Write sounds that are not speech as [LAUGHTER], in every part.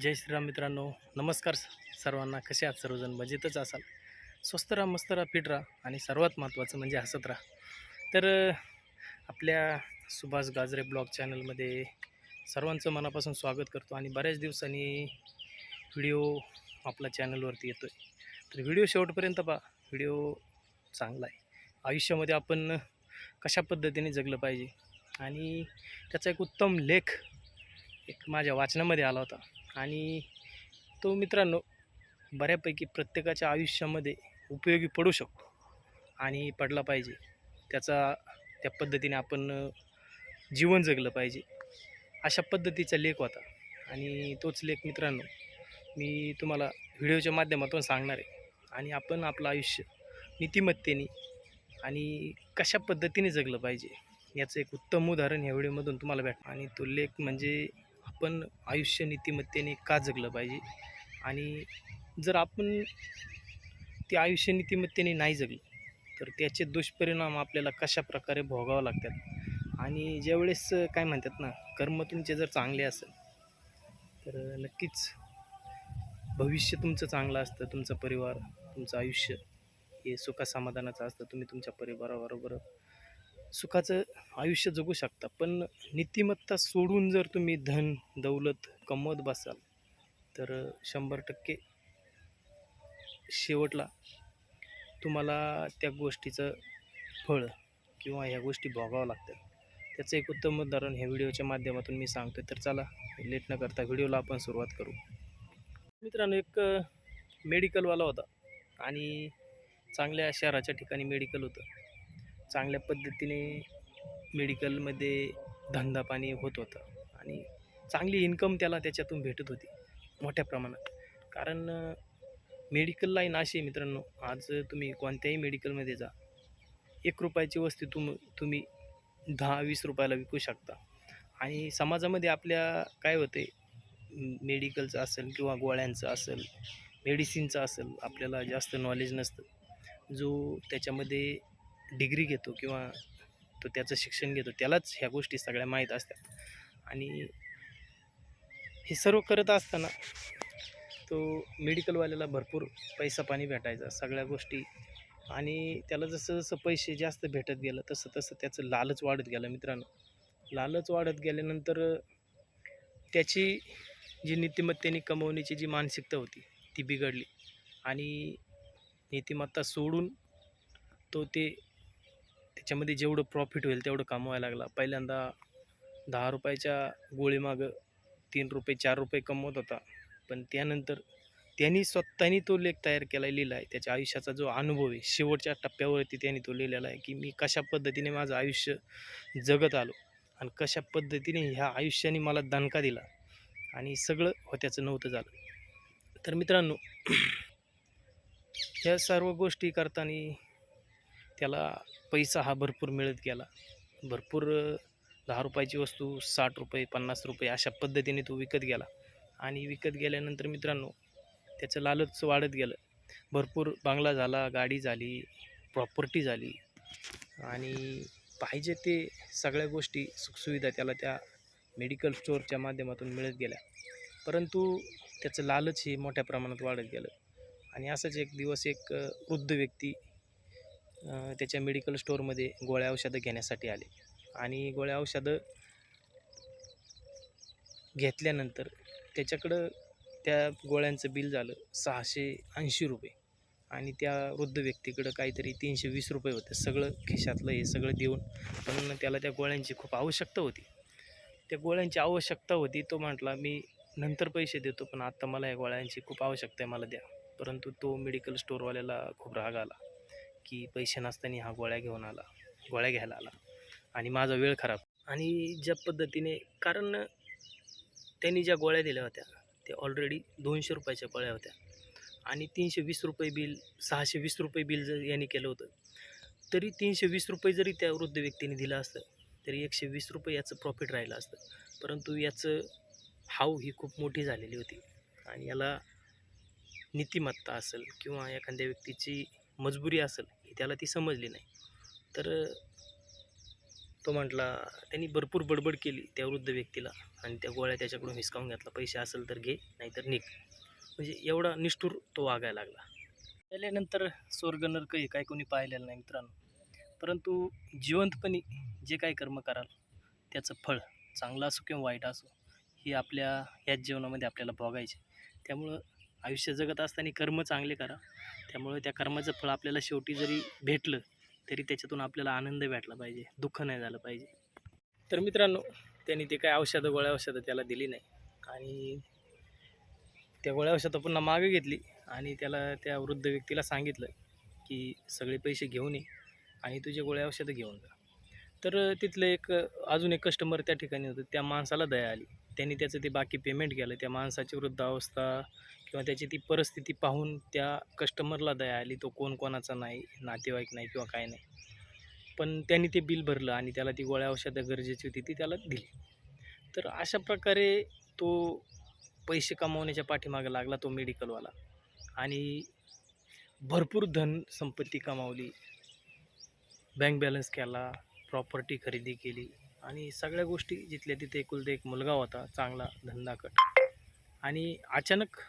जय श्रीराम मित्रांनो. नमस्कार सर्वांना. कसे आहात सर्वजण? मजेतच असाल? स्वस्त राहा मस्त राहा फिट राहा आणि सर्वात महत्त्वाचं म्हणजे हसत राहा. तर आपल्या सुभाष गाजरे ब्लॉग चॅनलमध्ये सर्वांचं मनापासून स्वागत करतो आणि बऱ्याच दिवसांनी व्हिडिओ आपल्या चॅनलवरती येतो आहे तर व्हिडिओ शेवटपर्यंत पहा. व्हिडिओ चांगला आहे. आयुष्यामध्ये आपण कशा पद्धतीने जगलं पाहिजे? आणि त्याचा एक उत्तम लेख एक माझ्या वाचनामध्ये आला होता. आणि तो मित्रांनो बऱ्यापैकी प्रत्येकाच्या आयुष्यामध्ये उपयोगी पडू शकतो आणि पडला पाहिजे. त्याचा त्या पद्धतीने आपण जीवन जगलं पाहिजे. अशा पद्धतीचा लेख होता. आणि तोच लेख मित्रांनो मी तुम्हाला व्हिडिओच्या माध्यमातून सांगणार आहे. आणि आपण आपलं आयुष्य नीतिमत्तेने आणि कशा पद्धतीने जगलं पाहिजे याचं एक उत्तम उदाहरण ह्या व्हिडिओमधून तुम्हाला भेट आणि तो लेख म्हणजे आपण आयुष्य नीतिमत्तेने का जगलं पाहिजे? आणि जर आपण ते आयुष्य नीतिमत्तेने नाही जगलं तर त्याचे दुष्परिणाम आपल्याला कशा प्रकारे भोगावं लागतात? आणि ज्यावेळेस काय म्हणतात ना कर्म तुमचे जर चांगले असेल तर नक्कीच भविष्य तुमचं चांगलं असतं तुमचा परिवार तुमचं आयुष्य हे सुखासमाधानाचं असतं तुम्ही तुमच्या परिवाराबरोबर सुखाचं आयुष्य जगू शकता. पण नीतिमत्ता सोडून जर तुम्ही धन दौलत कमवत बसाल तर शंभर टक्के शेवटला तुम्हाला त्या गोष्टीचं फळ किंवा ह्या गोष्टी भोगावं लागतात. त्याचं एक उत्तम उदाहरण ह्या व्हिडिओच्या माध्यमातून मी सांगतो तर चला लेट न करता व्हिडिओला आपण सुरुवात करू. मित्रांनो एक मेडिकलवाला होता आणि चांगल्या शहराच्या ठिकाणी मेडिकल होतं. चांगल्या पद्धतीने मेडिकलमध्ये धंदा पाणी होत होतं. आणि चांगली इन्कम त्याला त्याच्यातून भेटत होती मोठ्या प्रमाणात. कारण मेडिकल लाईन अशी आहे मित्रांनो आज तुम्ही कोणत्याही मेडिकलमध्ये जा एक रुपयाची वस्तू तुम तुम्ही दहा वीस रुपयाला विकू शकता. आणि समाजामध्ये आपल्या काय होते मेडिकलचं असेल किंवा गोळ्यांचं असेल मेडिसिनचं असेल आपल्याला जास्त नॉलेज नसतं. जो त्याच्यामध्ये डिग्री घेतो किंवा तो त्याचं शिक्षण घेतो त्यालाच ह्या गोष्टी सगळ्या माहीत असतात. आणि हे सर्व करत असताना तो मेडिकलवाल्याला भरपूर पैसा पाणी भेटायचा सगळ्या गोष्टी. आणि त्याला जसं जसं पैसे जास्त भेटत गेलं तसं तसं त्याचं लालच वाढत गेलं मित्रांनो. लालच वाढत गेल्यानंतर त्याची जी नीतिमत्तेने कमवण्याची जी मानसिकता होती ती बिघडली. आणि नीतिमत्ता सोडून तो ते त्याच्यामध्ये जेवढं प्रॉफिट होईल तेवढं कमवायला लागला. पहिल्यांदा दहा रुपयाच्या गोळीमागं तीन रुपये चार रुपये कमवत होता. पण त्यानंतर त्यांनी स्वतःनी तो लेख तयार केला लिहिला आहे त्याच्या आयुष्याचा जो अनुभव आहे शेवटच्या टप्प्यावरती त्यांनी तो लिहिलेला आहे की मी कशा पद्धतीने माझं आयुष्य जगत आलो आणि कशा पद्धतीने ह्या आयुष्याने मला दणका दिला आणि सगळं होत्याचं नव्हतं झालं. तर मित्रांनो [CLEARS THROAT] ह्या सर्व गोष्टी करताना त्याला पैसा हा भरपूर मिळत गेला. भरपूर दहा रुपयाची वस्तू साठ रुपये पन्नास रुपये अशा पद्धतीने तो विकत गेला. आणि विकत गेल्यानंतर मित्रांनो त्याचं लालच वाढत गेलं. भरपूर बांगला झाला गाडी झाली प्रॉपर्टी झाली. आणि पाहिजे ते सगळ्या गोष्टी सुखसुविधा त्याला त्या मेडिकल स्टोअरच्या माध्यमातून मिळत गेल्या. परंतु त्याचं लालच हे मोठ्या प्रमाणात वाढत गेलं. आणि असंच एक दिवस एक वृद्ध व्यक्ती त्याच्या मेडिकल स्टोअरमध्ये गोळ्या औषधं घेण्यासाठी आले. आणि गोळ्या औषधं घेतल्यानंतर त्याच्याकडं त्या गोळ्यांचं बिल झालं सहाशे ऐंशी रुपये. आणि त्या वृद्ध व्यक्तीकडं काहीतरी तीनशे वीस रुपये होते. सगळं खिशातलं हे सगळं देऊन पण त्याला त्या गोळ्यांची खूप आवश्यकता होती. त्या गोळ्यांची आवश्यकता होती. तो म्हटला मी नंतर पैसे देतो पण आत्ता मला या गोळ्यांची खूप आवश्यकता आहे मला द्या. परंतु तो मेडिकल स्टोअरवाल्याला खूप राग आला. की पैसे नसताना हा गोळ्या घेऊन आला गोळ्या घ्यायला आला. आणि माझा वेळ खराब. आणि ज्या पद्धतीने कारण त्यांनी ज्या गोळ्या दिल्या होत्या त्या ऑलरेडी दोनशे रुपयाच्या गोळ्या होत्या. आणि तीनशे वीस रुपये बिल सहाशे वीस रुपये बिल जर यांनी केलं होतं तरी तीनशे वीस रुपये जरी त्या वृद्ध व्यक्तीने दिलं असतं तरी एकशे वीस रुपये याचं प्रॉफिट राहिलं असतं. परंतु याचं हाव ही खूप मोठी झालेली होती. आणि याला नीतिमत्ता असेल किंवा एखाद्या व्यक्तीची मजबुरी असेल ही त्याला ती समजली नाही. तर तो म्हटला त्यांनी भरपूर बडबड केली त्या वृद्ध व्यक्तीला आणि त्या गोळ्या त्याच्याकडून हिसकावून घेतला. पैसे असेल तर घे नाहीतर निघ. म्हणजे एवढा निष्ठूर तो वागायला लागला. गेल्यानंतर स्वर्ग नरक हे काय कोणी पाहिलेलं नाही मित्रांनो. परंतु जिवंतपणी जे काही कर्म कराल त्याचं फळ चांगलं असो किंवा वाईट असो हे आपल्या याच जीवनामध्ये आपल्याला भोगायचे. त्यामुळं आयुष्य जगत असताना कर्म चांगले करा. त्यामुळे त्या कर्माचं फळ आपल्याला शेवटी जरी भेटलं तरी त्याच्यातून आपल्याला आनंद भेटला पाहिजे दुःख नाही झालं पाहिजे. तर मित्रांनो त्यांनी ते काय औषधं गोळ्या औषधं त्याला दिली नाही. आणि त्या गोळ्या औषधं पुन्हा मागे घेतली आणि त्याला त्या वृद्ध व्यक्तीला सांगितलं की सगळे पैसे घेऊन ये आणि तुझे गोळ्या औषधं घेऊन जा. तर तिथलं एक अजून एक कस्टमर त्या ठिकाणी होतं त्या माणसाला दया आली. त्यांनी त्याचं ते बाकी पेमेंट केलं. त्या माणसाची वृद्धावस्था किंवा त्याची ती परिस्थिती पाहून त्या कस्टमरला दया आली तो कोण कोणाचा नाही नातेवाईक नाही किंवा काय नाही. पण त्यांनी ते बिल भरलं आणि त्याला ती गोळ्या औषधं गरजेची होती ती त्याला दिली. तर अशा प्रकारे तो पैसे कमावण्याच्या पाठीमागे लागला तो मेडिकलवाला आणि भरपूर धन संपत्ती कमावली. बँक बॅलन्स केला प्रॉपर्टी खरेदी केली आणि सगळ्या गोष्टी जिथल्या तिथे एकुलते एक मुलगा होता चांगला धंदाकट आणि अचानक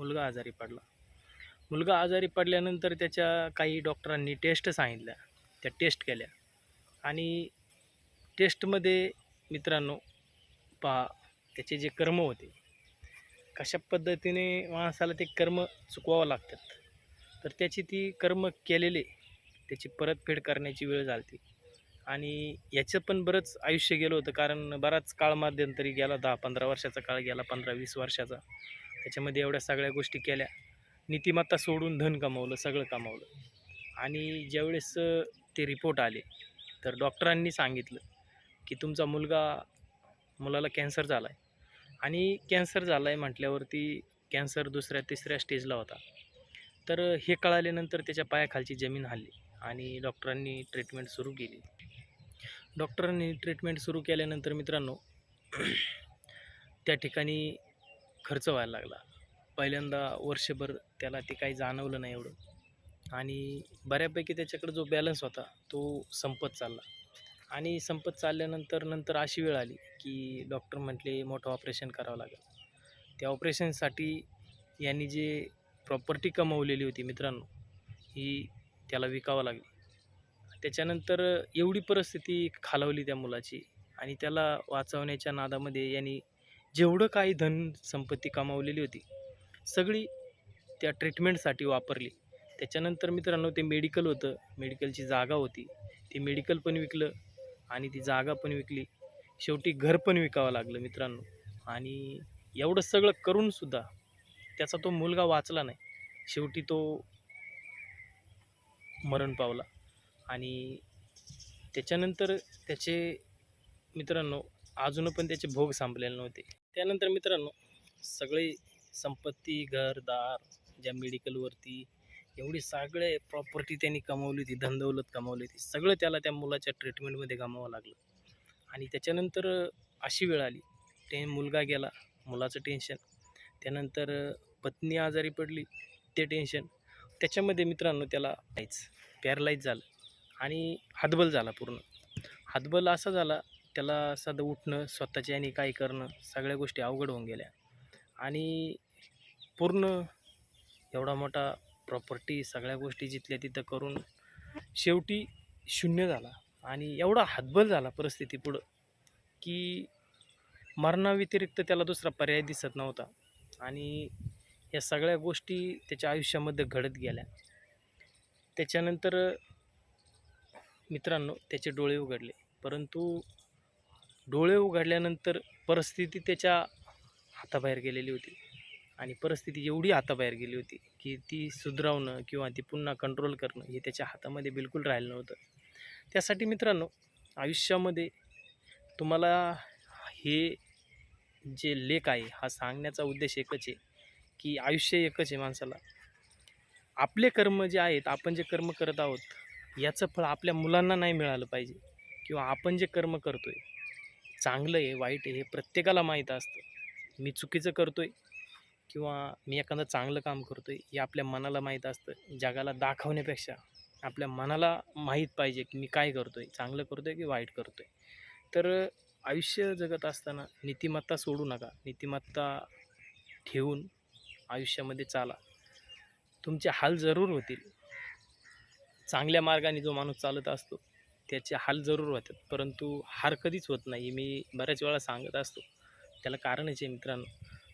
मुलगा आजारी पडला. मुलगा आजारी पडल्यानंतर त्याच्या काही डॉक्टरांनी टेस्ट सांगितल्या. त्या टेस्ट केल्या. आणि टेस्टमध्ये मित्रांनो पहा त्याचे जे कर्म होते कशा पद्धतीने माणसाला ते कर्म चुकवावं लागतात? तर त्याची ती कर्म केलेले त्याची परतफेड करण्याची वेळ झाली आणि याचं पण बरंच आयुष्य गेलं होतं कारण बराच काळ मध्यंतरी गेला दहा पंधरा वर्षाचा काळ गेला पंधरा वीस वर्षाचा. त्याच्यामध्ये एवढ्या सगळ्या गोष्टी केल्या. नीतिमत्ता सोडून धन कमावलं सगळं कमावलं. आणि ज्यावेळेस ते रिपोर्ट आले तर डॉक्टरांनी सांगितलं की तुमचा मुलगा मुलाला कॅन्सर झाला आहे आणि कॅन्सर झाला आहे म्हटल्यावरती कॅन्सर दुसऱ्या तिसऱ्या स्टेजला होता. तर हे कळाल्यानंतर त्याच्या पायाखालची जमीन हल्ली आणि डॉक्टरांनी ट्रीटमेंट सुरू केली. डॉक्टरांनी ट्रीटमेंट सुरू केल्यानंतर मित्रांनो [CLEARS THROAT] त्या ठिकाणी खर्च व्हायला लागला. पहिल्यांदा वर्षभर त्याला ते काही जाणवलं नाही एवढं. आणि बऱ्यापैकी त्याच्याकडे जो बॅलन्स होता तो संपत चालला. आणि संपत चालल्यानंतर नंतर अशी वेळ आली की डॉक्टर म्हटले मोठं ऑपरेशन करावं लागेल. त्या ऑपरेशनसाठी यांनी जे प्रॉपर्टी कमवलेली होती मित्रांनो ही त्याला विकावं लागली. त्याच्यानंतर एवढी परिस्थिती खालावली त्या मुलाची आणि त्याला वाचवण्याच्या नादामध्ये यांनी जेवढं काही धन संपत्ती कमावलेली होती सगळी त्या ट्रीटमेंटसाठी वापरली. त्याच्यानंतर मित्रांनो ते मेडिकल होतं. मेडिकलची जागा होती. ते मेडिकल पण विकलं आणि ती जागा पण विकली. शेवटी घर पण विकावं लागलं मित्रांनो. आणि एवढं सगळं करूनसुद्धा त्याचा तो मुलगा वाचला नाही. शेवटी तो मरण पावला. आणि त्याच्यानंतर त्याचे मित्रांनो अजून पण त्याचे भोग संपलेले नव्हते. त्यानंतर मित्रांनो सगळे संपत्ती घरदार ज्या मेडिकलवरती एवढी सगळे प्रॉपर्टी त्यांनी कमावली होती धनदौलत कमावली होती. सगळं त्याला त्या मुलाच्या ट्रीटमेंटमध्ये गमावं लागलं. आणि त्याच्यानंतर अशी वेळ आली ते मुलगा गेला मुलाचं टेन्शन त्यानंतर पत्नी आजारी पडली ते टेन्शन त्याच्यामध्ये मित्रांनो त्याला पॅरलाईज झालं आणि हातबल झाला पूर्ण. हातबल असा झाला त्याला साधं उठणं स्वतःच्या आणि काय करणं सगळ्या गोष्टी अवघड होऊन गेल्या. आणि पूर्ण एवढा मोठा प्रॉपर्टी सगळ्या गोष्टी जिथल्या तिथं करून शेवटी शून्य झाला. आणि एवढा हातबल झाला परिस्थिती पुढं की मरणाव्यतिरिक्त त्याला दुसरा पर्याय दिसत नव्हता. आणि या सगळ्या गोष्टी त्याच्या आयुष्यामध्ये घडत गेल्या. त्याच्यानंतर मित्रांनो त्याचे डोळे उघडले. परंतु डोळे उघडल्यानंतर परिस्थिती त्याच्या हाताबाहेर गेलेली होती. आणि परिस्थिती एवढी हाताबाहेर गेली होती की ती सुधरावणं किंवा ती पुन्हा कंट्रोल करणं हे त्याच्या हातामध्ये बिलकुल राहिलं नव्हतं. त्यासाठी मित्रांनो आयुष्यामध्ये तुम्हाला हे जे लेख आहे हा सांगण्याचा उद्देश एकच आहे की आयुष्य एकच आहे माणसाला. आपले कर्म जे आहेत आपण जे कर्म करत आहोत याचं फळ आपल्या मुलांना नाही मिळालं पाहिजे. किंवा आपण जे कर्म करतो आहे चांगलं आहे वाईट आहे हे प्रत्येकाला माहीत असतं. मी चुकीचं करतो आहे किंवा मी एखादं चांगलं काम करतो आहे हे आपल्या मनाला माहीत असतं. जगाला दाखवण्यापेक्षा आपल्या मनाला माहीत पाहिजे की मी काय करतो आहे चांगलं करतो आहे की वाईट करतो आहे तर आयुष्य जगत असताना नीतिमत्ता सोडू नका. नीतिमत्ता ठेवून आयुष्यामध्ये चाला. तुमचे हाल जरूर होतील. चांगल्या मार्गाने जो माणूस चालत असतो त्याचे हाल जरूर होतात. परंतु हार कधीच होत नाही मी बऱ्याच वेळा सांगत असतो. त्याला कारणच आहे मित्रांनो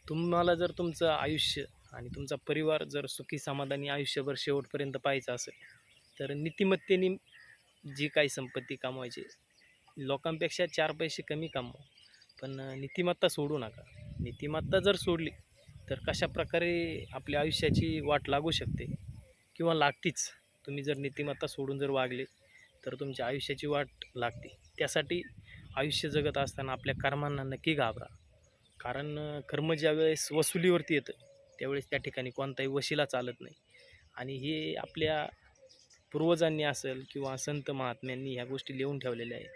तुम्हाला जर तुमचं आयुष्य आणि तुमचा परिवार जर सुखी समाधानी आयुष्यभर शेवटपर्यंत पाहायचं असेल तर नीतिमत्तेने जी काही संपत्ती कमवायची लोकांपेक्षा चार पैसे कमी कमवा. पण नीतिमत्ता सोडू नका. नीतिमत्ता जर सोडली तर कशा प्रकारे आपल्या आयुष्याची वाट लागू शकते किंवा लागतीच तुम्ही जर नीतिमत्ता सोडून जर वागले तर तुमच्या आयुष्याची वाट लागते. त्यासाठी आयुष्य जगत असताना आपल्या कर्मांना नक्की घाबरा. कारण कर्म ज्यावेळेस वसुलीवरती येतं त्यावेळेस त्या ठिकाणी कोणताही वशिला चालत नाही. आणि हे आपल्या पूर्वजांनी असेल किंवा संत महात्म्यांनी ह्या गोष्टी लिहून ठेवलेल्या आहेत.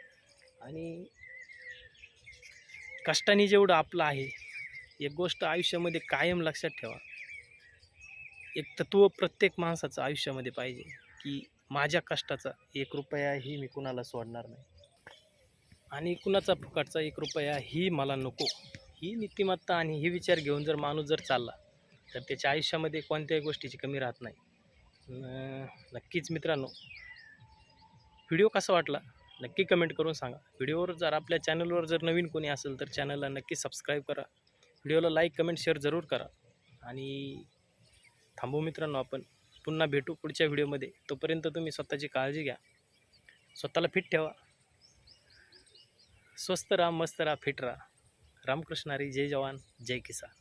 आणि कष्टाने जेवढं आपलं आहे एक गोष्ट आयुष्यामध्ये कायम लक्षात ठेवा. एक तत्व प्रत्येक माणसाचं आयुष्यामध्ये पाहिजे की माझ्या कष्टाचा एक रुपयाही मी कुणाला सोडणार नाही. आणि कुणाचा फुकटचा एक रुपया ही मला नको. ही नीतिमत्ता आणि ही विचार घेऊन जर माणूस जर चालला तर त्याच्या आयुष्यामध्ये कोणत्याही गोष्टीची कमी राहत नाही. नक्कीच मित्रांनो व्हिडिओ कसा वाटला? नक्की कमेंट करून सांगा. व्हिडिओवर जर आपल्या चॅनलवर जर नवीन कोणी असेल तर चॅनलला नक्की सबस्क्राईब करा. व्हिडिओला लाईक कमेंट शेअर जरूर करा. आणि थांबू मित्रांनो आपण. पुन्हा भेटू पुढच्या व्हिडिओमध्ये. तोपर्यंत तुम्ही स्वतःची काळजी घ्या. स्वतःला फिट ठेवा. स्वस्त राहा मस्त राहा फिट राहा. रामकृष्ण हरी जय जवान जय किसान.